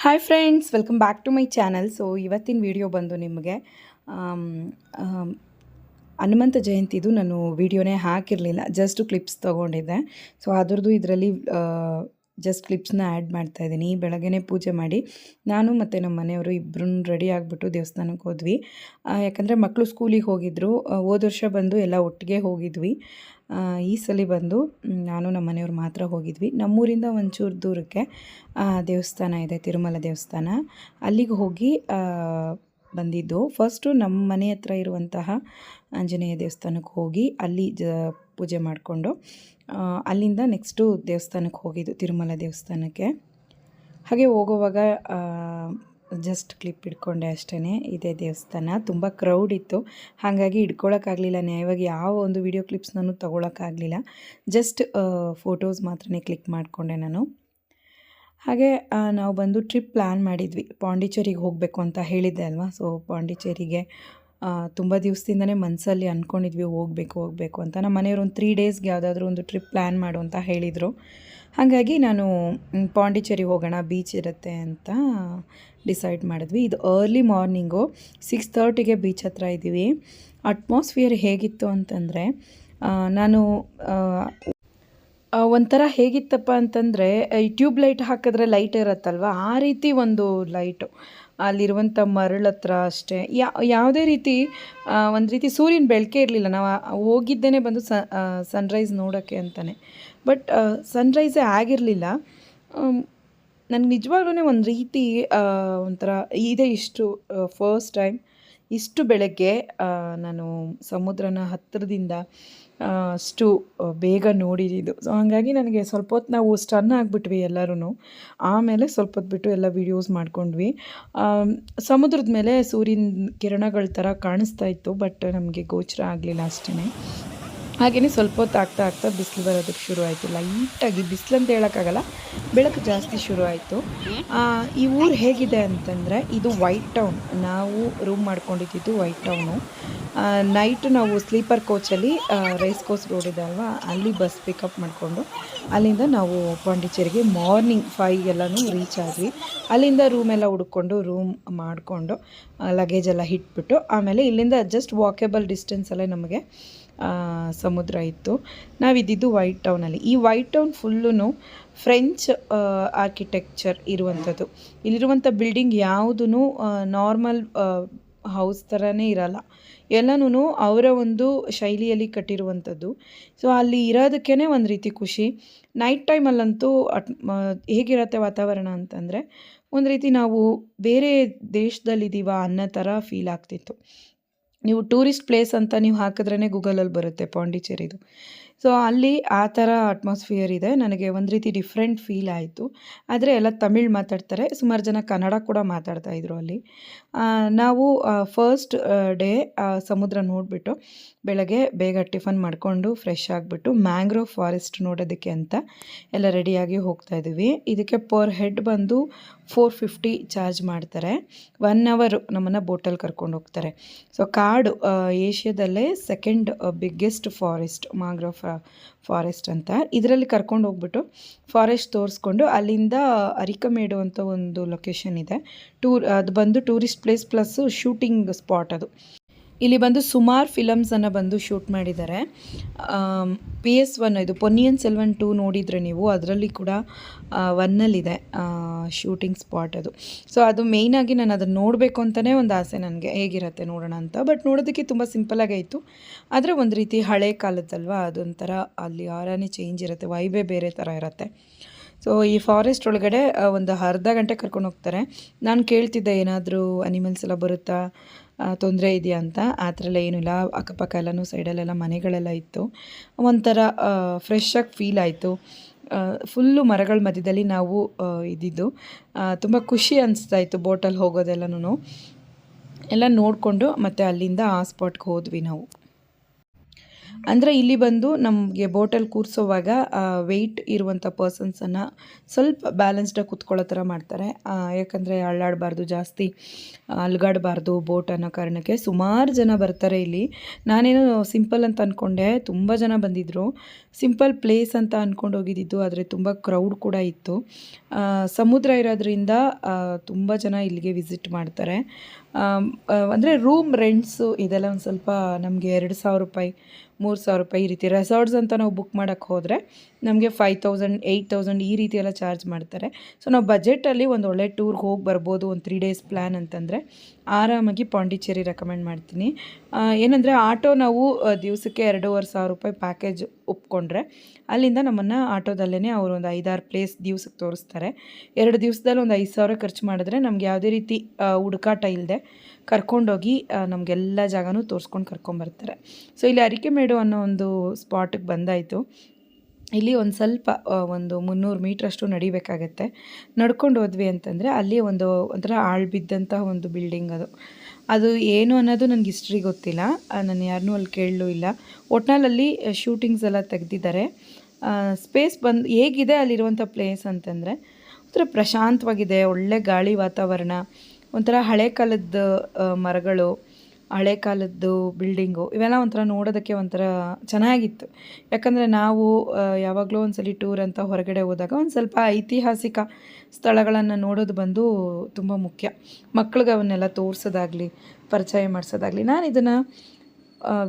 Hi friends welcome back to my channel so ಇವತ್ತಿನ video ಬಂದು ನಿಮಗೆ ಹನುಮಂತ ಜಯಂತಿದು ನಾನು ವಿಡಿಯೋನೇ ಹಾಕಿರಲಿಲ್ಲ ಜಸ್ಟ್ ಕ್ಲಿಪ್ಸ್ ತೊಗೊಂಡಿದ್ದೆ. ಸೊ ಅದರದ್ದು ಇದರಲ್ಲಿ ಜಸ್ಟ್ ಕ್ಲಿಪ್ಸ್ನ ಆ್ಯಡ್ ಮಾಡ್ತಾ ಇದ್ದೀನಿ. ಬೆಳಗ್ಗೆ ಪೂಜೆ ಮಾಡಿ ನಾನು ಮತ್ತು ನಮ್ಮ ಮನೆಯವರು ಇಬ್ಬರೂ ರೆಡಿ ಆಗಿಬಿಟ್ಟು ದೇವಸ್ಥಾನಕ್ಕೆ ಹೋದ್ವಿ. ಯಾಕಂದರೆ ಮಕ್ಕಳು ಸ್ಕೂಲಿಗೆ ಹೋಗಿದ್ದರು ಹೋದ ವರ್ಷ ಬಂದು ಎಲ್ಲ ಒಟ್ಟಿಗೆ ಹೋಗಿದ್ವಿ. ಈ ಸಲ ಬಂದು ನಾನು ನಮ್ಮ ಮನೆಯವ್ರು ಮಾತ್ರ ಹೋಗಿದ್ವಿ. ನಮ್ಮೂರಿಂದ ಒಂಚೂರು ದೂರಕ್ಕೆ ದೇವಸ್ಥಾನ ಇದೆ, ತಿರುಮಲ ದೇವಸ್ಥಾನ. ಅಲ್ಲಿಗೆ ಹೋಗಿ ಬಂದಿದ್ದು. ಫಸ್ಟು ನಮ್ಮ ಮನೆ ಹತ್ರ ಇರುವಂತಹ ಆಂಜನೇಯ ದೇವಸ್ಥಾನಕ್ಕೆ ಹೋಗಿ ಅಲ್ಲಿ ಜ ಪೂಜೆ ಮಾಡಿಕೊಂಡು ಅಲ್ಲಿಂದ ನೆಕ್ಸ್ಟು ದೇವಸ್ಥಾನಕ್ಕೆ ಹೋಗಿದ್ದು, ತಿರುಮಲ ದೇವಸ್ಥಾನಕ್ಕೆ. ಹಾಗೆ ಹೋಗುವಾಗ ಜಸ್ಟ್ ಕ್ಲಿಪ್ ಇಟ್ಕೊಂಡೆ ಅಷ್ಟೇ ಇದೇ ದೇವಸ್ಥಾನ. ತುಂಬ ಕ್ರೌಡ್ ಇತ್ತು. ಹಾಗಾಗಿ ಇಟ್ಕೊಳ್ಳೋಕ್ಕಾಗಲಿಲ್ಲ ನ್ಯಾಯವಾಗಿ ಯಾವ ಒಂದು ವಿಡಿಯೋ ಕ್ಲಿಪ್ಸ್ ನಾನು ತೊಗೊಳಕ್ಕಾಗಲಿಲ್ಲ ಜಸ್ಟ್ ಫೋಟೋಸ್ ಮಾತ್ರ ಕ್ಲಿಕ್ ಮಾಡಿಕೊಂಡೆ ನಾನು. ಹಾಗೆ ನಾವು ಬಂದು ಟ್ರಿಪ್ ಪ್ಲ್ಯಾನ್ ಮಾಡಿದ್ವಿ. ಪಾಂಡಿಚೇರಿಗೆ ಹೋಗಬೇಕು ಅಂತ ಹೇಳಿದ್ದೆ ಅಲ್ವಾ? ಸೊ ಪಾಂಡಿಚೇರಿಗೆ ತುಂಬ ದಿವಸದಿಂದನೇ ಮನಸ್ಸಲ್ಲಿ ಅಂದ್ಕೊಂಡಿದ್ವಿ ಹೋಗಬೇಕು ಹೋಗಬೇಕು ಅಂತ. ನಮ್ಮ ಮನೆಯವರು ಒಂದು ತ್ರೀ ಡೇಸ್ಗೆ ಯಾವುದಾದ್ರೂ ಒಂದು ಟ್ರಿಪ್ ಪ್ಲ್ಯಾನ್ ಮಾಡು ಅಂತ ಹೇಳಿದರು. ಹಾಗಾಗಿ ನಾನು ಪಾಂಡಿಚೇರಿ ಹೋಗೋಣ ಬೀಚ್ ಇರುತ್ತೆ ಅಂತ ಡಿಸೈಡ್ ಮಾಡಿದ್ವಿ. ಇದು ಅರ್ಲಿ ಮಾರ್ನಿಂಗು ಸಿಕ್ಸ್ ತರ್ಟಿಗೆ ಬೀಚ್ ಹತ್ರ ಇದ್ದೀವಿ. ಅಟ್ಮಾಸ್ಫಿಯರ್ ಹೇಗಿತ್ತು ಅಂತಂದರೆ ನಾನು ಒಂಥರ ಹೇಗಿತ್ತಪ್ಪ ಅಂತಂದರೆ, ಈ ಟ್ಯೂಬ್ ಲೈಟ್ ಹಾಕಿದ್ರೆ ಲೈಟ್ ಇರುತ್ತಲ್ವ? ಆ ರೀತಿ ಒಂದು ಲೈಟು ಅಲ್ಲಿರುವಂಥ ಮರಳ ಹತ್ರ ಅಷ್ಟೇ. ಯಾವುದೇ ರೀತಿ ಒಂದು ರೀತಿ ಸೂರ್ಯನ ಬೆಳಕೆ ಇರಲಿಲ್ಲ. ನಾವು ಹೋಗಿದ್ದೇನೆ ಬಂದು ಸನ್ರೈಸ್ ನೋಡೋಕ್ಕೆ ಅಂತಲೇ ಬಟ್ ಸನ್ರೈಸೇ ಆಗಿರಲಿಲ್ಲ. ನನಗೆ ನಿಜವಾಗ್ಲೂ ಒಂದು ರೀತಿ ಒಂಥರ ಇದೆ ಇಷ್ಟು ಫಸ್ಟ್ ಟೈಮ್ ಇಷ್ಟು ಬೆಳಗ್ಗೆ ನಾನು ಸಮುದ್ರನ ಹತ್ತಿರದಿಂದ ಅಷ್ಟು ಬೇಗ ನೋಡಿದ್ದು. ಸೊ ಹಾಗಾಗಿ ನನಗೆ ಸ್ವಲ್ಪ ಹೊತ್ತು ನಾವು ಸ್ಟನ್ ಆಗಿಬಿಟ್ವಿ ಎಲ್ಲರೂ ಆಮೇಲೆ ಸ್ವಲ್ಪ ಹೊತ್ತು ಬಿಟ್ಟು ಎಲ್ಲ ವೀಡಿಯೋಸ್ ಮಾಡ್ಕೊಂಡ್ವಿ. ಸಮುದ್ರದ ಮೇಲೆ ಸೂರ್ಯನ ಕಿರಣಗಳ ಥರ ಕಾಣಿಸ್ತಾ ಇತ್ತು ಬಟ್ ನಮಗೆ ಗೋಚರ ಆಗಲಿಲ್ಲ ಅಷ್ಟೇ ಹಾಗೆಯೇ ಸ್ವಲ್ಪ ಹೊತ್ತು ಆಗ್ತಾ ಆಗ್ತಾ ಬಿಸಿಲು ಬರೋದಕ್ಕೆ ಶುರು ಆಯಿತು. ಲೈಟಾಗಿ ಬಿಸಿಲು ಅಂತ ಹೇಳೋಕ್ಕಾಗಲ್ಲ, ಬೆಳಕು ಜಾಸ್ತಿ ಶುರು ಆಯಿತು. ಈ ಊರು ಹೇಗಿದೆ ಅಂತಂದರೆ ಇದು ವೈಟ್ ಟೌನ್ ನಾವು ರೂಮ್ ಮಾಡ್ಕೊಂಡಿದ್ದು ವೈಟ್ ಟೌನು ನೈಟ್ ನಾವು ಸ್ಲೀಪರ್ ಕೋಚಲ್ಲಿ ರೇಸ್ ಕೋರ್ಸ್ ರೋಡ್ ಇದೆ ಅಲ್ವಾ? ಅಲ್ಲಿ ಬಸ್ ಪಿಕಪ್ ಮಾಡಿಕೊಂಡು, ಅಲ್ಲಿಂದ ನಾವು ಪಾಂಡಿಚೇರಿಗೆ ಮಾರ್ನಿಂಗ್ ಫೈಗೆಲ್ಲನೂ ರೀಚ್ ಆದ್ವಿ. ಅಲ್ಲಿಂದ ರೂಮ್ ಎಲ್ಲ ಹುಡ್ಕೊಂಡು ರೂಮ್ ಮಾಡಿಕೊಂಡು ಲಗೇಜ್ ಎಲ್ಲ ಇಟ್ಬಿಟ್ಟು ಆಮೇಲೆ ಇಲ್ಲಿಂದ ಜಸ್ಟ್ ವಾಕೇಬಲ್ ಡಿಸ್ಟೆನ್ಸಲ್ಲೇ ನಮಗೆ ಸಮುದ್ರ ಇತ್ತು. ನಾವಿದ್ದಿದ್ದು ವೈಟ್ ಟೌನಲ್ಲಿ ಈ white town full French architecture ಇರುವಂಥದ್ದು. ಇಲ್ಲಿರುವಂಥ ಬಿಲ್ಡಿಂಗ್ ಯಾವುದೂ ನಾರ್ಮಲ್ ಹೌಸ್ ಥರನೇ ಇರಲ್ಲ. ಎಲ್ಲನೂ ಅವರ ಒಂದು ಶೈಲಿಯಲ್ಲಿ ಕಟ್ಟಿರುವಂಥದ್ದು. ಸೊ ಅಲ್ಲಿ ಇರೋದಕ್ಕೇ ಒಂದು ರೀತಿ ಖುಷಿ. ನೈಟ್ ಟೈಮಲ್ಲಂತೂ ಅಟ್ ಹೇಗಿರತ್ತೆ ವಾತಾವರಣ ಅಂತಂದರೆ, ಒಂದು ರೀತಿ ನಾವು ಬೇರೆ ದೇಶದಲ್ಲಿದ್ದೀವ ಅನ್ನೋ ಥರ ಫೀಲ್ ಆಗ್ತಿತ್ತು. ನೀವು ಟೂರಿಸ್ಟ್ ಪ್ಲೇಸ್ ಅಂತ ನೀವು ಹಾಕಿದ್ರೇ ಗೂಗಲಲ್ಲಿ ಬರುತ್ತೆ ಪಾಂಡಿಚೇರಿದು ಸೊ, ಅಲ್ಲಿ ಆ ಥರ ಅಟ್ಮಾಸ್ಫಿಯರ್ ಇದೆ. ನನಗೆ ಒಂದು ರೀತಿ ಡಿಫ್ರೆಂಟ್ ಫೀಲ್ ಆಯಿತು. ಆದರೆ ಎಲ್ಲ ತಮಿಳ್ ಮಾತಾಡ್ತಾರೆ. ಸುಮಾರು ಜನ ಕನ್ನಡ ಕೂಡ ಮಾತಾಡ್ತಾ ಇದ್ರು ಅಲ್ಲಿ. ನಾವು ಫಸ್ಟ್ ಡೇ ಸಮುದ್ರ ನೋಡಿಬಿಟ್ಟು ಬೆಳಗ್ಗೆ ಬೇಗ ಟಿಫನ್ ಮಾಡಿಕೊಂಡು ಫ್ರೆಶ್ ಆಗಿಬಿಟ್ಟು ಮ್ಯಾಂಗ್ರೋವ್ ಫಾರೆಸ್ಟ್ ನೋಡೋದಕ್ಕೆ ಅಂತ ಎಲ್ಲ ರೆಡಿಯಾಗಿ ಹೋಗ್ತಾ ಇದ್ದೀವಿ ಇದಕ್ಕೆ ಪರ್ ಹೆಡ್ ಬಂದು ಫೋರ್ ಫಿಫ್ಟಿ ಚಾರ್ಜ್ ಮಾಡ್ತಾರೆ. ಒನ್ ಅವರು ನಮ್ಮನ್ನು ಬೋಟಲ್ಲಿ ಕರ್ಕೊಂಡು ಹೋಗ್ತಾರೆ. ಸೊ ಕಾಡು ಏಷ್ಯಾದಲ್ಲೇ second biggest forest mangrove forest ಅಂತ. ಇದರಲ್ಲಿ ಕರ್ಕೊಂಡು ಹೋಗ್ಬಿಟ್ಟು ಫಾರೆಸ್ಟ್ ತೋರಿಸ್ಕೊಂಡು ಅಲ್ಲಿಂದ ಅರಿಕಮೇಡು ಅಂತ ಒಂದು ಲೊಕೇಶನ್ ಇದೆ. ಟೂರ್ ಅದು ಬಂದು tourist place plus shooting spot ಅದು. ಇಲ್ಲಿ ಬಂದು ಸುಮಾರು ಫಿಲಮ್ಸನ್ನು ಬಂದು ಶೂಟ್ ಮಾಡಿದ್ದಾರೆ. ಪಿ ಎಸ್ ಒನ್ ಇದು ಪೊನ್ನಿಯನ್ ಸೆಲ್ವನ್ ಟೂ ನೋಡಿದರೆ ನೀವು, ಅದರಲ್ಲಿ ಕೂಡ ಒನ್ನಲ್ಲಿದೆ ಶೂಟಿಂಗ್ ಸ್ಪಾಟ್ ಅದು. ಸೊ ಅದು ಮೇಯ್ನಾಗಿ ನಾನು ಅದನ್ನು ನೋಡಬೇಕು ಅಂತಲೇ ಒಂದು ಆಸೆ ನನಗೆ, ಹೇಗಿರುತ್ತೆ ನೋಡೋಣ ಅಂತ. ಬಟ್ ನೋಡೋದಕ್ಕೆ ತುಂಬ ಸಿಂಪಲಾಗೇ ಇತ್ತು. ಆದರೆ ಒಂದು ರೀತಿ ಹಳೆ ಕಾಲದಲ್ವ ಅದೊಂಥರ ಅಲ್ಲಿ ಆರಾನೇ ಚೇಂಜ್ ಇರುತ್ತೆ ವೈಬೇ ಬೇರೆ ಥರ ಇರುತ್ತೆ. ಸೊ ಈ ಫಾರೆಸ್ಟ್ ಒಳಗಡೆ ಒಂದು ಅರ್ಧ ಗಂಟೆ ಕರ್ಕೊಂಡು ಹೋಗ್ತಾರೆ. ನಾನು ಕೇಳ್ತಿದ್ದೆ, ಏನಾದರೂ ಅನಿಮಲ್ಸ್ ಎಲ್ಲ ಬರುತ್ತಾ? ತೊಂದರೆ ಇದೆಯಾ ಅಂತ, ಆ ಥರ ಎಲ್ಲ ಏನೂ ಇಲ್ಲ. ಅಕ್ಕಪಕ್ಕ ಎಲ್ಲನೂ ಸೈಡಲ್ಲೆಲ್ಲ ಮನೆಗಳೆಲ್ಲ ಇತ್ತು. ಒಂಥರ ಫ್ರೆಶ್ ಆಗಿ ಫೀಲ್ ಆಯಿತು. ಫುಲ್ಲು ಮರಗಳ ಮಧ್ಯದಲ್ಲಿ ನಾವು ಇದ್ದಿದ್ದು. ತುಂಬ ಖುಷಿ ಅನಿಸ್ತಾ ಇತ್ತು ಬೋಟಲ್ಲಿ ಹೋಗೋದೆಲ್ಲನೂ ಎಲ್ಲ ನೋಡಿಕೊಂಡು ಮತ್ತು ಅಲ್ಲಿಂದ ಆ ಸ್ಪಾಟ್ಗೆ ಹೋದ್ವಿ ನಾವು. ಅಂದರೆ ಇಲ್ಲಿ ಬಂದು ನಮಗೆ ಬೋಟಲ್ಲಿ ಕೂರಿಸೋವಾಗ ವೆಯ್ಟ್ ಇರುವಂಥ ಪರ್ಸನ್ಸನ್ನು ಸ್ವಲ್ಪ ಬ್ಯಾಲೆನ್ಸ್ಡಾಗಿ ಕೂತ್ಕೊಳ್ಳೋ ಥರ ಮಾಡ್ತಾರೆ. ಯಾಕಂದರೆ ಅಳ್ಳಾಡಬಾರ್ದು ಜಾಸ್ತಿ, ಅಲ್ಗಾಡಬಾರ್ದು ಬೋಟ್ ಅನ್ನೋ ಕಾರಣಕ್ಕೆ ಸುಮಾರು ಜನ ಬರ್ತಾರೆ ಇಲ್ಲಿ. ನಾನೇನು ಸಿಂಪಲ್ ಅಂತ ಅಂದ್ಕೊಂಡೆ ತುಂಬ ಜನ ಬಂದಿದ್ದರು ಸಿಂಪಲ್ ಪ್ಲೇಸ್ ಅಂತ ಅಂದ್ಕೊಂಡು ಹೋಗಿದ್ದಿದ್ದು, ಆದರೆ ತುಂಬ ಕ್ರೌಡ್ ಕೂಡ ಇತ್ತು. ಸಮುದ್ರ ಇರೋದ್ರಿಂದ ತುಂಬ ಜನ ಇಲ್ಲಿಗೆ ವಿಸಿಟ್ ಮಾಡ್ತಾರೆ. ಅಂದರೆ ರೂಮ್ ರೆಂಟ್ಸು ಇದೆಲ್ಲ ಒಂದು ಸ್ವಲ್ಪ ನಮಗೆ ಎರಡು ಸಾವಿರ ರೂಪಾಯಿ, ಮೂರು ಸಾವಿರ ರೂಪಾಯಿ ಈ ರೀತಿ ರೆಸಾರ್ಟ್ಸ್ ಅಂತ ನಾವು ಬುಕ್ ಮಾಡೋಕ್ಕೆ ಹೋದರೆ ನಮಗೆ ಫೈವ್ ತೌಸಂಡ್ ಏಯ್ಟ್ ತೌಸಂಡ್ ಈ ರೀತಿ ಎಲ್ಲ ಚಾರ್ಜ್ ಮಾಡ್ತಾರೆ. ಸೊ ನಾವು ಬಜೆಟಲ್ಲಿ ಒಂದು ಒಳ್ಳೆ ಟೂರ್ಗೆ ಹೋಗಿ ಬರ್ಬೋದು ಒಂದು ತ್ರೀ ಡೇಸ್ ಪ್ಲ್ಯಾನ್ ಅಂತಂದರೆ. ಆರಾಮಾಗಿ ಪಾಂಡಿಚೇರಿ ರೆಕಮೆಂಡ್ ಮಾಡ್ತೀನಿ. ಏನಂದರೆ ಆಟೋ ನಾವು ದಿವಸಕ್ಕೆ ಎರಡೂವರೆ ಸಾವಿರ ರೂಪಾಯಿ ಪ್ಯಾಕೇಜ್ ಒಪ್ಕೊಂಡ್ರೆ ಅಲ್ಲಿಂದ ನಮ್ಮನ್ನು ಆಟೋದಲ್ಲೇ ಅವರು ಒಂದು ಐದಾರು ಪ್ಲೇಸ್ ದಿವ್ಸಕ್ಕೆ ತೋರಿಸ್ತಾರೆ. ಎರಡು ದಿವಸದಲ್ಲಿ ಒಂದು ಐದು ಸಾವಿರ ಖರ್ಚು ಮಾಡಿದ್ರೆ ನಮ್ಗೆ ಯಾವುದೇ ರೀತಿ ಹುಡುಕಾಟ ಇಲ್ಲದೆ ಕರ್ಕೊಂಡೋಗಿ ನಮಗೆಲ್ಲ ಜಾಗನೂ ತೋರಿಸ್ಕೊಂಡು ಕರ್ಕೊಂಬರ್ತಾರೆ ಸೊ ಇಲ್ಲಿ ಅರಿಕೆಮೇಡು ಅನ್ನೋ ಒಂದು ಸ್ಪಾಟಿಗೆ ಬಂದಾಯಿತು. ಇಲ್ಲಿ ಒಂದು ಸ್ವಲ್ಪ ಒಂದು ಮುನ್ನೂರು ಮೀಟ್ರಷ್ಟು ನಡಿಬೇಕಾಗತ್ತೆ. ನಡ್ಕೊಂಡು ಹೋದ್ವಿ ಅಂತಂದರೆ ಅಲ್ಲಿ ಒಂದು ಒಂಥರ ಆಳ್ ಬಿದ್ದಂತಹ ಒಂದು ಬಿಲ್ಡಿಂಗ್ ಅದು. ಅದು ಏನು ಅನ್ನೋದು ನನಗೆ ಹಿಸ್ಟ್ರಿ ಗೊತ್ತಿಲ್ಲ. ನಾನು ಯಾರನ್ನೂ ಅಲ್ಲಿ ಕೇಳಲೂ ಇಲ್ಲ. ಒಟ್ನಲ್ಲಿ ಶೂಟಿಂಗ್ಸ್ ಎಲ್ಲ ತೆಗೆದಿದ್ದಾರೆ. ಸ್ಪೇಸ್ ಬಂದು, ಹೇಗಿದೆ ಅಲ್ಲಿರುವಂಥ ಪ್ಲೇಸ್ ಅಂತಂದರೆ, ಒಂಥರ ಪ್ರಶಾಂತವಾಗಿದೆ, ಒಳ್ಳೆ ಗಾಳಿ ವಾತಾವರಣ, ಒಂಥರ ಹಳೆ ಕಾಲದ ಮರಗಳು ಹಳೆ ಕಾಲದ್ದು ಬಿಲ್ಡಿಂಗು ಇವೆಲ್ಲ ಒಂಥರ ನೋಡೋದಕ್ಕೆ ಒಂಥರ ಚೆನ್ನಾಗಿತ್ತು. ಯಾಕಂದರೆ ನಾವು ಯಾವಾಗಲೂ ಒಂದ್ಸಲಿ ಟೂರ್ ಅಂತ ಹೊರಗಡೆ ಹೋದಾಗ ಒಂದು ಸ್ವಲ್ಪ ಐತಿಹಾಸಿಕ ಸ್ಥಳಗಳನ್ನು ನೋಡೋದು ಬಂದು ತುಂಬ ಮುಖ್ಯ. ಮಕ್ಳಿಗೆ ಅವನ್ನೆಲ್ಲ ತೋರಿಸೋದಾಗಲಿ, ಪರಿಚಯ ಮಾಡಿಸೋದಾಗಲಿ. ನಾನು ಇದನ್ನು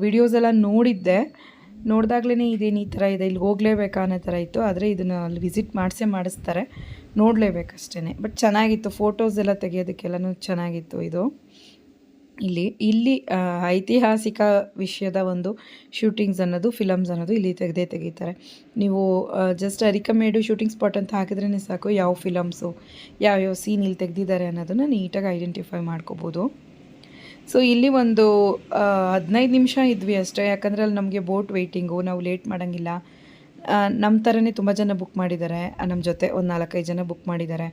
ವಿಡಿಯೋಸ್ ಎಲ್ಲ ನೋಡಿದ್ದೆ. ನೋಡಿದಾಗ್ಲೇ ಇದೇನು ಈ ಥರ ಇದೆ ಇಲ್ಲಿ ಹೋಗಲೇಬೇಕಾ ಅನ್ನೋ ಥರ ಇತ್ತು. ಆದರೆ ಇದನ್ನು ಅಲ್ಲಿ ವಿಸಿಟ್ ಮಾಡಿಸೇ ಮಾಡಿಸ್ತಾರೆ. ನೋಡಲೇಬೇಕಷ್ಟೇ ಬಟ್ ಚೆನ್ನಾಗಿತ್ತು. ಫೋಟೋಸ್ ಎಲ್ಲ ತೆಗಿಯೋದಕ್ಕೆಲ್ಲನೂ ಚೆನ್ನಾಗಿತ್ತು ಇದು. ಇಲ್ಲಿ ಇಲ್ಲಿ ಐತಿಹಾಸಿಕ ವಿಷಯದ ಒಂದು ಶೂಟಿಂಗ್ಸ್ ಅನ್ನೋದು ಫಿಲಮ್ಸ್ ಅನ್ನೋದು ಇಲ್ಲಿ ತೆಗೆದೇ ತೆಗಿತಾರೆ. ನೀವು ಜಸ್ಟ್ ಅರಿಕಮೇಡು ಶೂಟಿಂಗ್ ಸ್ಪಾಟ್ ಅಂತ ಹಾಕಿದ್ರೇ ಸಾಕು, ಯಾವ ಫಿಲಮ್ಸು ಯಾವ್ಯಾವ ಸೀನ್ ಇಲ್ಲಿ ತೆಗೆದಿದ್ದಾರೆ ಅನ್ನೋದನ್ನು ನೀಟಾಗಿ ಐಡೆಂಟಿಫೈ ಮಾಡ್ಕೋಬೋದು. ಸೊ ಇಲ್ಲಿ ಒಂದು ಹದಿನೈದು ನಿಮಿಷ ಇದ್ವಿ ಅಷ್ಟೇ, ಯಾಕಂದರೆ ಅಲ್ಲಿ ನಮಗೆ ಬೋಟ್ ವೆಯ್ಟಿಂಗು ನಾವು ಲೇಟ್ ಮಾಡೋಂಗಿಲ್ಲ. ನಮ್ಮ ಥರನೇ ತುಂಬ ಜನ ಬುಕ್ ಮಾಡಿದ್ದಾರೆ. ನಮ್ಮ ಜೊತೆ ಒಂದು ನಾಲ್ಕೈದು ಜನ ಬುಕ್ ಮಾಡಿದ್ದಾರೆ.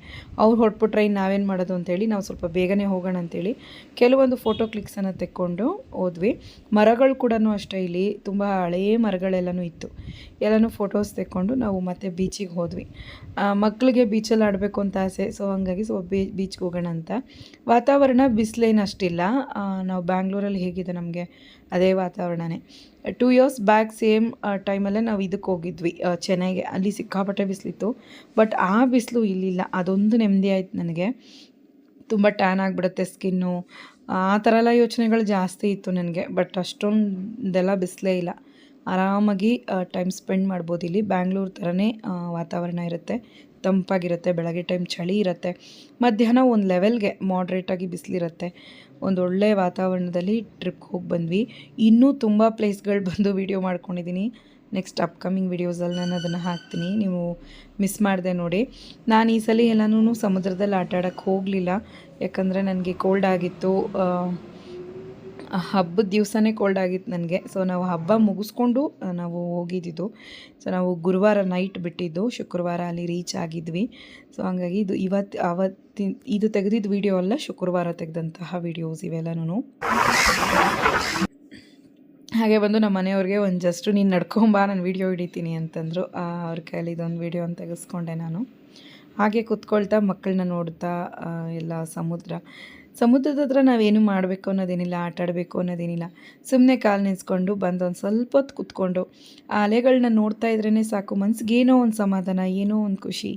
ಅವ್ರು ಹೊರಟ್ಬಿಟ್ರೆ ಇನ್ನು ನಾವೇನು ಮಾಡೋದು ಅಂತೇಳಿ ನಾವು ಸ್ವಲ್ಪ ಬೇಗನೆ ಹೋಗೋಣ ಅಂತೇಳಿ ಕೆಲವೊಂದು ಫೋಟೋ ಕ್ಲಿಕ್ಸನ್ನು ತೆಕ್ಕೊಂಡು ಹೋದ್ವಿ. ಮರಗಳು ಕೂಡ ಅಷ್ಟೇ ಇಲ್ಲಿ. ತುಂಬ ಹಳೆಯ ಮರಗಳೆಲ್ಲನೂ ಇತ್ತು. ಎಲ್ಲನೂ ಫೋಟೋಸ್ ತೆಕ್ಕೊಂಡು ನಾವು ಮತ್ತೆ ಬೀಚಿಗೆ ಹೋದ್ವಿ. ಮಕ್ಕಳಿಗೆ ಬೀಚಲ್ಲಿ ಆಡಬೇಕು ಅಂತ ಆಸೆ. ಸೊ ಹಂಗಾಗಿ ಸೊ ಬೀ ಬೀಚ್ಗೆ ಹೋಗೋಣ ಅಂತ. ವಾತಾವರಣ ಬಿಸಿಲೇನು ಅಷ್ಟಿಲ್ಲ ನಾವು ಬ್ಯಾಂಗ್ಳೂರಲ್ಲಿ ಹೇಗಿದೆ ನಮಗೆ? ಅದೇ ವಾತಾವರಣನೇ. ಟೂ ಇಯರ್ಸ್ ಬ್ಯಾಕ್ ಸೇಮ್ ಟೈಮಲ್ಲೇ ನಾವು ಇದಕ್ಕೆ ಹೋಗಿದ್ವಿ. ಚೆನ್ನೈಗೆ. ಅಲ್ಲಿ ಸಿಕ್ಕಾಪಟ್ಟೆ ಬಿಸಿಲಿತ್ತು. ಬಟ್ ಆ ಬಿಸಿಲು ಇಲ್ಲಿಲ್ಲ. ಅದೊಂದು ನೆಮ್ಮದಿ ಆಯಿತು ನನಗೆ. ತುಂಬ ಟ್ಯಾನ್ ಆಗಿಬಿಡುತ್ತೆ ಸ್ಕಿನ್ನು ಆ ಥರ ಎಲ್ಲ ಯೋಚನೆಗಳು ಜಾಸ್ತಿ ಇತ್ತು ನನಗೆ. ಬಟ್ ಅಷ್ಟೊಂದೆಲ್ಲ ಬಿಸಿಲೇ ಇಲ್ಲ. ಆರಾಮಾಗಿ ಟೈಮ್ ಸ್ಪೆಂಡ್ ಮಾಡ್ಬೋದು ಇಲ್ಲಿ. ಬ್ಯಾಂಗ್ಳೂರು ಥರನೇ ವಾತಾವರಣ ಇರುತ್ತೆ. ತಂಪಾಗಿರುತ್ತೆ, ಬೆಳಗ್ಗೆ ಟೈಮ್ ಚಳಿ ಇರುತ್ತೆ. ಮಧ್ಯಾಹ್ನ ಒಂದು ಲೆವೆಲ್ಗೆ ಮಾಡ್ರೇಟಾಗಿ ಬಿಸಿಲಿರುತ್ತೆ. ಒಂದು ಒಳ್ಳೆಯ ವಾತಾವರಣದಲ್ಲಿ ಟ್ರಿಪ್ಗೆ ಹೋಗಿ ಬಂದ್ವಿ. ಇನ್ನೂ ತುಂಬ ಪ್ಲೇಸ್ಗಳು ಬಂದು ವೀಡಿಯೋ ಮಾಡ್ಕೊಂಡಿದ್ದೀನಿ ನೆಕ್ಸ್ಟ್ ಅಪ್ಕಮಿಂಗ್ ವೀಡಿಯೋಸಲ್ಲಿ ನಾನು ಅದನ್ನು ಹಾಕ್ತೀನಿ. ನೀವು ಮಿಸ್ ಮಾಡಿದೆ ನೋಡಿ. ನಾನು ಈ ಸಲ ಎಲ್ಲನೂ ಸಮುದ್ರದಲ್ಲಿ ಆಟ ಹೋಗಲಿಲ್ಲ. ಯಾಕಂದರೆ ನನಗೆ ಕೋಲ್ಡ್ ಆಗಿತ್ತು. ಹಬ್ಬದ ದಿವಸನೇ ಕೋಲ್ಡ್ ಆಗಿತ್ತು ನನಗೆ. ಸೊ ನಾವು ಹಬ್ಬ ಮುಗಿಸ್ಕೊಂಡು ನಾವು ಹೋಗಿದ್ದಿದ್ದು ಸೊ ನಾವು ಗುರುವಾರ ನೈಟ್ ಬಿಟ್ಟಿದ್ದು. ಶುಕ್ರವಾರ ಅಲ್ಲಿ ರೀಚ್ ಆಗಿದ್ವಿ. ಸೊ ಹಂಗಾಗಿ ಇದು ಇವತ್ತು ಅವತ್ತಿನ, ಇದು ತೆಗೆದಿದ್ದ ವಿಡಿಯೋ ಅಲ್ಲ, ಶುಕ್ರವಾರ ತೆಗೆದಂತಹ ವಿಡಿಯೋಸ್ ಇವೆಲ್ಲನೂ ಹಾಗೆ ಬಂದು ನಮ್ಮ ಮನೆಯವ್ರಿಗೆ ಒಂದು ಜಸ್ಟು ನೀನು ನಡ್ಕೊಂಬಾ ನಾನು ವೀಡಿಯೋ ಹಿಡಿತೀನಿ ಅಂತಂದರು. ಅವ್ರ ಕೈಯಲ್ಲಿ ಇದೊಂದು ವೀಡಿಯೋ ಅಂತ ತೆಗೆಸ್ಕೊಂಡೆ ನಾನು. ಹಾಗೆ ಕುತ್ಕೊಳ್ತಾ ಮಕ್ಕಳನ್ನ ನೋಡ್ತಾ ಎಲ್ಲ ಸಮುದ್ರ. ಸಮುದ್ರದ ಹತ್ರ ನಾವೇನು ಮಾಡಬೇಕು ಅನ್ನೋದೇನಿಲ್ಲ ಆಟ ಆಡಬೇಕು ಅನ್ನೋದೇನಿಲ್ಲ. ಸುಮ್ಮನೆ ಕಾಲು ನೆನೆಸ್ಕೊಂಡು ಬಂದು ಒಂದು ಸ್ವಲ್ಪ ಹೊತ್ತು ಕೂತ್ಕೊಂಡು, ಆ ಅಲೆಗಳನ್ನ ನೋಡ್ತಾ ಇದ್ರೇ ಸಾಕು, ಮನ್ಸಿಗೆ ಏನೋ ಒಂದು ಸಮಾಧಾನ, ಏನೋ ಒಂದು ಖುಷಿ.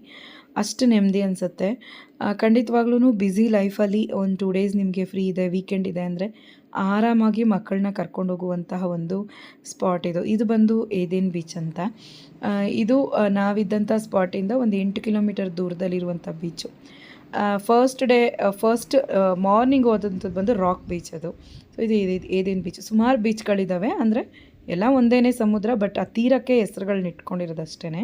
ಅಷ್ಟು ನೆಮ್ಮದಿ ಅನಿಸುತ್ತೆ. ಖಂಡಿತವಾಗ್ಲೂ ಬ್ಯುಸಿ ಲೈಫಲ್ಲಿ ಒಂದು ಟೂ ಡೇಸ್ ನಿಮಗೆ ಫ್ರೀ ಇದೆ, ವೀಕೆಂಡ್ ಇದೆ ಅಂದರೆ ಆರಾಮಾಗಿ ಮಕ್ಕಳನ್ನ ಕರ್ಕೊಂಡು ಹೋಗುವಂತಹ ಒಂದು ಸ್ಪಾಟ್ ಇದು. ಇದು ಬಂದು ಏದೇನ್ ಬೀಚ್ ಅಂತ. ಇದು ನಾವಿದ್ದಂಥ ಸ್ಪಾಟಿಂದ ಒಂದು ಎಂಟು kilometre ದೂರದಲ್ಲಿರುವಂಥ beach. First day first morning ಹೋದಂಥದ್ದು ಬಂದು ರಾಕ್ ಬೀಚ್ ಅದು. ಸೊ ಇದು ಇದು ಏದೇನ್ ಬೀಚ್ ಸುಮಾರು ಬೀಚ್ಗಳಿದ್ದಾವೆ ಅಂದರೆ ಎಲ್ಲ ಒಂದೇ ಸಮುದ್ರ ಬಟ್ ಆ ತೀರಕ್ಕೆ ಹೆಸರುಗಳನ್ನ ಇಟ್ಕೊಂಡಿರೋದು ಅಷ್ಟೇ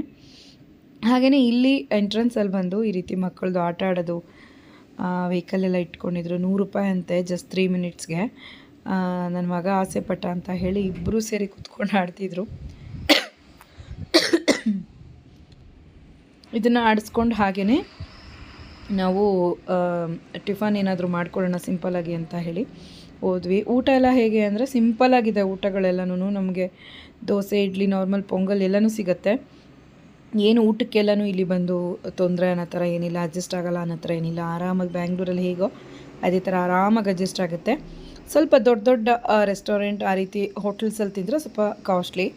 ಹಾಗೆಯೇ ಇಲ್ಲಿ ಎಂಟ್ರೆನ್ಸಲ್ಲಿ ಬಂದು ಈ ರೀತಿ ಮಕ್ಕಳದು ಆಟ ಆಡೋದು ವೆಹಿಕಲ್ ಎಲ್ಲ ಇಟ್ಕೊಂಡಿದ್ರು. ನೂರು ರೂಪಾಯಿ ಅಂತೆ ಜಸ್ಟ್ ತ್ರೀ ಮಿನಿಟ್ಸ್ಗೆ ನನ್ನ ಮಗ ಆಸೆ ಪಟ್ಟ ಅಂತ ಹೇಳಿ ಇಬ್ಬರೂ ಸೇರಿ ಕುತ್ಕೊಂಡು ಆಡ್ತಿದ್ರು. ಇದನ್ನು ಆಡಿಸ್ಕೊಂಡು ಹಾಗೆಯೇ ನಾವು ಟಿಫನ್ ಏನಾದರೂ ಮಾಡ್ಕೊಳ್ಳೋಣ ಸಿಂಪಲಾಗಿ ಅಂತ ಹೇಳಿ ಹೋದ್ವಿ. ಊಟ ಎಲ್ಲ ಹೇಗೆ ಅಂದರೆ ಸಿಂಪಲ್ಲಾಗಿದೆ ಊಟಗಳೆಲ್ಲನೂ ನಮಗೆ ದೋಸೆ, ಇಡ್ಲಿ ನಾರ್ಮಲ್ ಪೊಂಗಲ್ ಎಲ್ಲನೂ ಸಿಗುತ್ತೆ. ಏನು ಊಟಕ್ಕೆಲ್ಲನೂ ಇಲ್ಲಿ ಬಂದು ತೊಂದರೆ ಅನ್ನೋ ಥರ ಏನಿಲ್ಲ ಅಡ್ಜಸ್ಟ್ ಆಗೋಲ್ಲ ಅನ್ನೋ ಥರ ಏನಿಲ್ಲ. ಆರಾಮಾಗಿ ಬ್ಯಾಂಗ್ಳೂರಲ್ಲಿ ಹೇಗೋ ಅದೇ ಥರ ಆರಾಮಾಗಿ ಅಡ್ಜಸ್ಟ್ ಆಗುತ್ತೆ. ಸ್ವಲ್ಪ ದೊಡ್ಡ ದೊಡ್ಡ ರೆಸ್ಟೋರೆಂಟ್ ಆ ರೀತಿ ಹೋಟೆಲ್ಸಲ್ಲಿ ತಿಂದರೆ ಸ್ವಲ್ಪ ಕಾಸ್ಟ್ಲಿ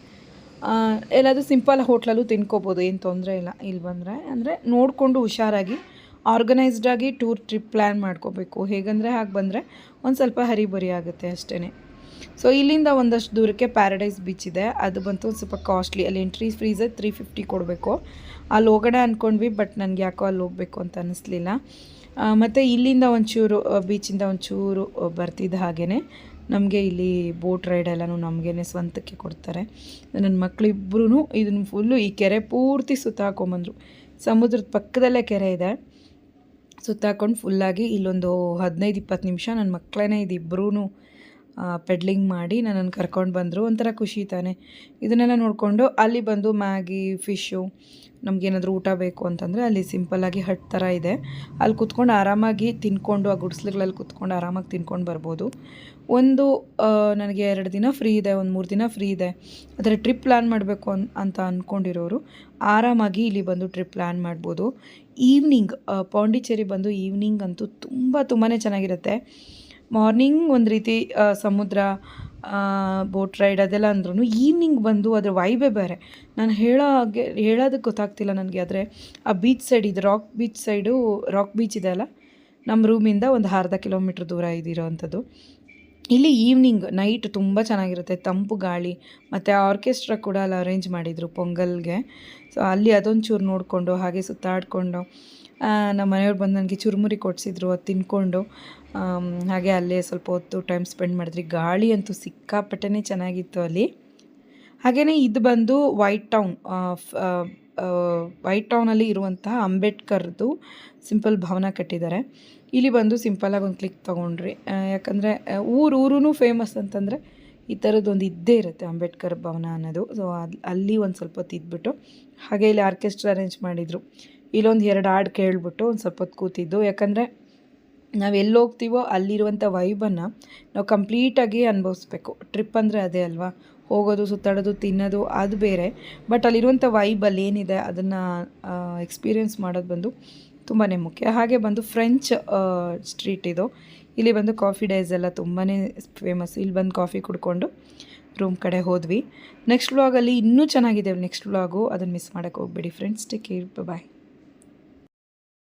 ಎಲ್ಲಾದರೂ ಸಿಂಪಲ್ ಹೋಟ್ಲಲ್ಲೂ ತಿನ್ಕೋಬೋದು, ಏನು ತೊಂದರೆ ಇಲ್ಲ. ಇಲ್ಲಿ ಬಂದರೆ ಅಂದರೆ ನೋಡಿಕೊಂಡು ಹುಷಾರಾಗಿ ಆರ್ಗನೈಸ್ಡಾಗಿ ಟೂರ್ ಟ್ರಿಪ್ ಪ್ಲ್ಯಾನ್ ಮಾಡ್ಕೋಬೇಕು. ಹೇಗಂದರೆ ಹಾಗೆ ಬಂದರೆ ಒಂದು ಸ್ವಲ್ಪ ಹರಿಬರಿ ಆಗುತ್ತೆ ಅಷ್ಟೇ ಸೊ ಇಲ್ಲಿಂದ ಒಂದಷ್ಟು ದೂರಕ್ಕೆ ಪ್ಯಾರಡೈಸ್ ಬೀಚ್ ಇದೆ. ಅದು ಬಂತು ಒಂದು ಸ್ವಲ್ಪ ಕಾಸ್ಟ್ಲಿ ಅಲ್ಲಿ ಎಂಟ್ರಿ ಫ್ರೀಸ್ ತ್ರೀ ಫಿಫ್ಟಿ ಕೊಡಬೇಕು. ಅಲ್ಲಿ ಹೋಗೋಣ ಅಂದ್ಕೊಂಡ್ವಿ ಬಟ್ ನನಗೆ ಯಾಕೋ ಅಲ್ಲಿ ಹೋಗಬೇಕು ಅಂತ ಅನ್ನಿಸ್ಲಿಲ್ಲ ಮತ್ತು ಇಲ್ಲಿಂದ ಒಂಚೂರು ಬೀಚಿಂದ ಒಂಚೂರು ಬರ್ತಿದ್ದ ಹಾಗೇ ನಮಗೆ ಇಲ್ಲಿ ಬೋಟ್ ರೈಡ್ ಎಲ್ಲನೂ ನಮಗೇನೆ ಸ್ವಂತಕ್ಕೆ ಕೊಡ್ತಾರೆ. ನನ್ನ ಮಕ್ಕಳಿಬ್ಬರೂ ಇದನ್ನು ಫುಲ್ಲು ಈ ಕೆರೆ ಪೂರ್ತಿ ಸುತ್ತ ಸುತ್ತಾಕೊಂಬಂದರು. ಸಮುದ್ರದ ಪಕ್ಕದಲ್ಲೇ ಕೆರೆ ಇದೆ. ಸುತ್ತಾಕೊಂಡು ಫುಲ್ಲಾಗಿ ಇಲ್ಲೊಂದು ಹದಿನೈದು ಇಪ್ಪತ್ತು ನಿಮಿಷ ನನ್ನ ಮಕ್ಕಳೇ ಇದಿಬ್ಬರೂ ಪೆಡ್ಲಿಂಗ್ ಮಾಡಿ ನನ್ನನ್ನು ಕರ್ಕೊಂಡು ಬಂದರು. ಒಂಥರ ಖುಷಿ ತಾನೆ. ಇದನ್ನೆಲ್ಲ ನೋಡಿಕೊಂಡು ಅಲ್ಲಿ ಬಂದು ಮ್ಯಾಗಿ ಫಿಶ್ಶು ನಮಗೇನಾದರೂ ಊಟ ಬೇಕು ಅಂತಂದರೆ ಅಲ್ಲಿ ಸಿಂಪಲ್ಲಾಗಿ ಹಟ್ ಥರ ಇದೆ. ಅಲ್ಲಿ ಕುತ್ಕೊಂಡು ಆರಾಮಾಗಿ ತಿನ್ಕೊಂಡು, ಆ ಗುಡಿಸ್ಲುಗಳಲ್ಲಿ ಕುತ್ಕೊಂಡು ಆರಾಮಾಗಿ ತಿನ್ಕೊಂಡು ಬರ್ಬೋದು. ಒಂದು ನನಗೆ ಎರಡು ದಿನ ಫ್ರೀ ಇದೆ, ಒಂದು ಮೂರು ದಿನ ಫ್ರೀ ಇದೆ. ಆದರೆ ಟ್ರಿಪ್ ಪ್ಲ್ಯಾನ್ ಮಾಡಬೇಕು ಅಂತ ಅಂದ್ಕೊಂಡಿರೋರು ಆರಾಮಾಗಿ ಇಲ್ಲಿ ಬಂದು ಟ್ರಿಪ್ ಪ್ಲ್ಯಾನ್ ಮಾಡ್ಬೋದು. ಈವ್ನಿಂಗ್ ಪಾಂಡಿಚೇರಿ ಬಂದು ಈವ್ನಿಂಗ್ ಅಂತೂ ತುಂಬ ತುಂಬಾ ಚೆನ್ನಾಗಿರುತ್ತೆ. ಮಾರ್ನಿಂಗ್ ಒಂದು ರೀತಿ ಸಮುದ್ರ ಬೋಟ್ ರೈಡ್ ಅದೆಲ್ಲ ಅಂದ್ರೂ ಈವ್ನಿಂಗ್ ಬಂದು ಅದ್ರ ವೈಬೇ ಬೇರೆ. ನಾನು ಹೇಳೋ ಹಾಗೆ ಹೇಳೋದಕ್ಕೆ ಗೊತ್ತಾಗ್ತಿಲ್ಲ ನನಗೆ, ಆದರೆ ಆ ಬೀಚ್ ಸೈಡ್ ಇದು rock beach side rock beach ಇದೆ ಅಲ್ಲ? ನಮ್ಮ ರೂಮಿಂದ ಒಂದು ಅರ್ಧ ಕಿಲೋಮೀಟ್ರ್ ದೂರ ಇದಿರೋವಂಥದ್ದು ಇಲ್ಲಿ ಈವ್ನಿಂಗ್ ನೈಟ್ ತುಂಬ ಚೆನ್ನಾಗಿರುತ್ತೆ, ತಂಪು ಗಾಳಿ, ಮತ್ತು ಆರ್ಕೆಸ್ಟ್ರಾ ಕೂಡ ಅಲ್ಲಿ ಅರೇಂಜ್ ಮಾಡಿದರು, ಪೊಂಗಲ್ಗೆ. ಸೊ ಅಲ್ಲಿ ಅದೊಂದು ಚೂರು ನೋಡಿಕೊಂಡು, ಹಾಗೆ ಸುತ್ತಾಡಿಕೊಂಡು ನಮ್ಮ ಮನೆಯವ್ರು ಬಂದು ನನಗೆ ಚುರುಮುರಿ ಕೊಡಿಸಿದ್ರು, ಅದು ತಿನ್ಕೊಂಡು. ಹಾಗೆ ಅಲ್ಲೇ ಸ್ವಲ್ಪ ಹೊತ್ತು ಟೈಮ್ ಸ್ಪೆಂಡ್ ಮಾಡಿದ್ರಿ. ಗಾಳಿ ಅಂತೂ ಸಿಕ್ಕಾಪಟ್ಟೆ ಚೆನ್ನಾಗಿತ್ತು ಅಲ್ಲಿ. ಹಾಗೆಯೇ ಇದು ಬಂದು ವೈಟ್ ಟೌನ್ ವೈಟ್ ಟೌನಲ್ಲಿ ಇರುವಂತಹ ಅಂಬೇಡ್ಕರ್ದು ಸಿಂಪಲ್ ಭವನ ಕಟ್ಟಿದ್ದಾರೆ. ಇಲ್ಲಿ ಬಂದು ಸಿಂಪಲಾಗಿ ಒಂದು ಕ್ಲಿಕ್ ತೊಗೊಂಡ್ರಿ. ಯಾಕಂದರೆ ಊರು ಊರೂ ಫೇಮಸ್ ಅಂತಂದರೆ ಈ ಥರದ್ದೊಂದು ಇದ್ದೇ ಇರುತ್ತೆ ಅಂಬೇಡ್ಕರ್ ಭವನ ಅನ್ನೋದು. ಸೊ ಅಲ್ಲಿ ಒಂದು ಸ್ವಲ್ಪ ಹೊತ್ತು ಇದ್ಬಿಟ್ಟು, ಹಾಗೆ ಇಲ್ಲಿ ಆರ್ಕೆಸ್ಟ್ರಾ ಅರೇಂಜ್ ಮಾಡಿದರು. ಇಲ್ಲೊಂದು ಎರಡು ಹಾಡು ಕೇಳಿಬಿಟ್ಟು ಒಂದು ಸ್ವಲ್ಪ ಹೊತ್ತು ಕೂತಿದ್ದು. ಯಾಕಂದರೆ ನಾವು ಎಲ್ಲಿ ಹೋಗ್ತೀವೋ ಅಲ್ಲಿರುವಂಥ ವೈಬನ್ನು ನಾವು ಕಂಪ್ಲೀಟಾಗಿ ಅನುಭವಿಸ್ಬೇಕು. ಟ್ರಿಪ್ ಅಂದರೆ ಅದೇ ಅಲ್ವಾ? ಹೋಗೋದು, ಸುತ್ತಾಡೋದು, ತಿನ್ನೋದು, ಅದು ಬೇರೆ. ಬಟ್ ಅಲ್ಲಿರುವಂಥ ವೈಬಲ್ಲಿ ಏನಿದೆ ಅದನ್ನು ಎಕ್ಸ್ಪೀರಿಯೆನ್ಸ್ ಮಾಡೋದು ಬಂದು ತುಂಬಾ ಮುಖ್ಯ. ಹಾಗೆ ಬಂದು ಫ್ರೆಂಚ್ ಸ್ಟ್ರೀಟ್ ಇದು. ಇಲ್ಲಿ ಬಂದು ಕಾಫಿ ಡೇಸ್ ಎಲ್ಲ ತುಂಬಾ ಫೇಮಸ್ ಇಲ್ಲಿ ಬಂದು ಕಾಫಿ ಕುಡ್ಕೊಂಡು ರೂಮ್ ಕಡೆ ಹೋದ್ವಿ. ನೆಕ್ಸ್ಟ್ ವ್ಲಾಗಲ್ಲಿ ಇನ್ನೂ ಚೆನ್ನಾಗಿದೆ. ನೆಕ್ಸ್ಟ್ ವ್ಲಾಗು ಅದನ್ನು ಮಿಸ್ ಮಾಡೋಕ್ಕೆ ಹೋಗ್ಬೇಡಿ. Friends take care bye